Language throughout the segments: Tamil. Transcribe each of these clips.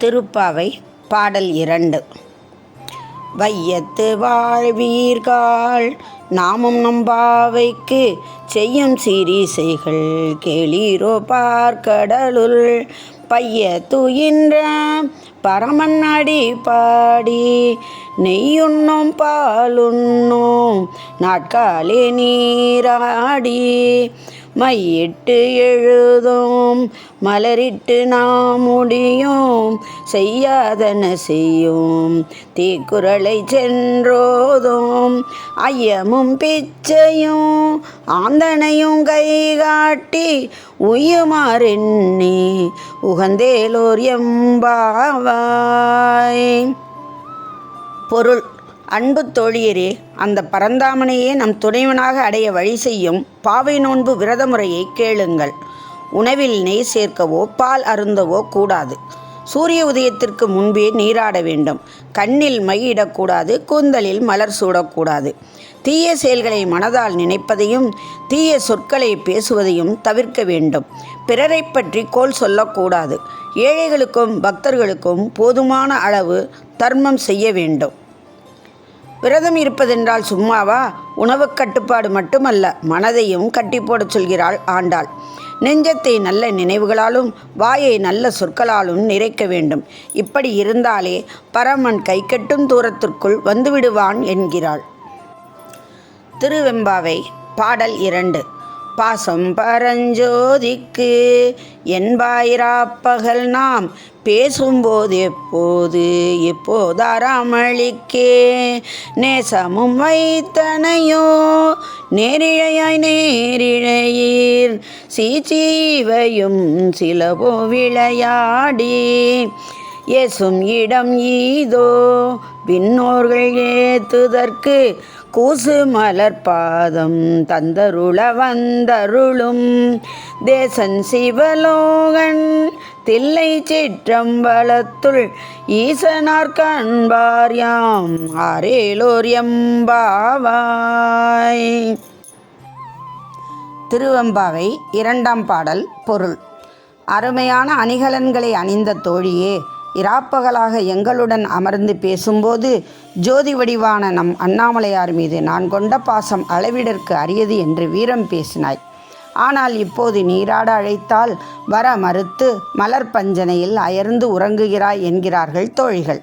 திருப்பாவை பாடல் இரண்டு. வையத்து வாழ்வீர்கள் நாமும் நம்பாவைக்கு செய்யும் சீரிசைகள் கேளீரோ பார்க்கடலுள். பைய தூயின்ற பரமன் அடி பாடி நெய்யுண்ணும் பாலுண்ணும் நாட்காலே நீராடி. மையிட்டு எழுதும் மலரிட்டு நாம் முடியும் செய்யாதன செய்யும் தீக்குறளை சென்றோதும் ஐயமும் பிச்சையும் ஆந்தனையும் கை காட்டி உயுமாறெண்ணி உகந்தேலோர் எம்பாவாய். பொருள். அன்பு தோழியரே அந்த பரந்தாமனையே நம் துணைவனாக அடைய வழி செய்யும் பாவை நோன்பு விரத முறையை கேளுங்கள். உணவில் நெய் சேர்க்கவோ பால் அருந்தவோ கூடாது. சூரிய உதயத்திற்கு முன்பே நீராட வேண்டும். கண்ணில் மையிடக்கூடாது கூந்தலில் மலர் சூடக்கூடாது. தீய செயல்களை மனதால் நினைப்பதையும் தீய சொற்களை பேசுவதையும் தவிர்க்க வேண்டும். பிறரை பற்றி கோல் சொல்லக்கூடாது. ஏழைகளுக்கும் பக்தர்களுக்கும் போதுமான அளவு தர்மம் செய்ய வேண்டும். விரதம் இருப்பதென்றால் சும்மாவா? உணவுக் கட்டுப்பாடு மட்டுமல்ல மனதையும் கட்டி போடச் சொல்கிறாள் ஆண்டாள். நெஞ்சத்தை நல்ல நினைவுகளாலும் வாயை நல்ல சொற்களாலும் நிறைக்க வேண்டும். இப்படி இருந்தாலே பரமன் கைக்கட்டும் தூரத்திற்குள் வந்துவிடுவான் என்கிறாள். திருவெம்பாவை பாடல் இரண்டு. பாசம் பரஞ்சோதிக்கு என்பாயிராப்பகல் நாம் பேசும்போது எப்போது? எப்போதாராமளிக்கே நேசமும் வைத்தனையோ? நேரிழையாய் நேரிழையீர். சீச்சீவையும் சிலவோ விளையாடி. ஏசும் இடம் ஈதோ. விண்ணோர்கள் ஏத்துதற்கு கூசு மலர் பாதம் தந்தருள வந்தருளும். தேசன் சிவலோகன் தில்லை சிற்றம்பலத்துள் ஈசனார் கண்பார் யாம் ஆரேலோர் எம்பாவாய். திருவெம்பாவை இரண்டாம் பாடல் பொருள். அருமையான அணிகலன்களை அணிந்த தோழியே இராப்பகலாக எங்களுடன் அமர்ந்து பேசும்போது ஜோதி வடிவான நம் அண்ணாமலையார் மீது நான் கொண்ட பாசம் அளவிடற்கு அரியது என்று வீரம் பேசினாய். ஆனால் இப்போது நீராட அழைத்தால் வர மறுத்து மலர் பஞ்சனையில் அயர்ந்து உறங்குகிறாய் என்கிறார்கள் தோழிகள்.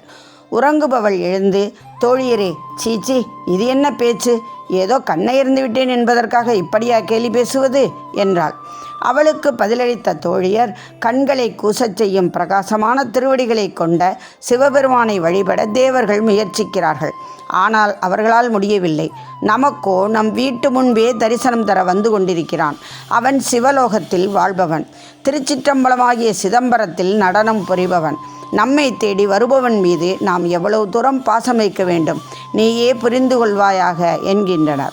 உறங்குபவள் எழுந்து தோழியரே சீச்சி இது என்ன பேச்சு? ஏதோ கண்ணையர்ந்து விட்டேன் என்பதற்காக இப்படியா கேலி பேசுவது? என்றாள். அவளுக்கு பதிலளித்த தோழியர் கண்களை கூசச் செய்யும் பிரகாசமான திருவடிகளை கொண்ட சிவபெருமானை வழிபட தேவர்கள் முயற்சிக்கிறார்கள். ஆனால் அவர்களால் முடியவில்லை. நமக்கோ நம் வீட்டு முன்பே தரிசனம் தர வந்து கொண்டிருக்கிறான். அவன் சிவலோகத்தில் வாழ்பவன். திருச்சிற்றம்பலமாகிய சிதம்பரத்தில் நடனம் புரிபவன். நம்மை தேடி வருபவன் மீது நாம் எவ்வளவு தூரம் பாசம் வைக்க வேண்டும்? நீயே புரிந்து கொள்வாயாக என்கின்றனர்.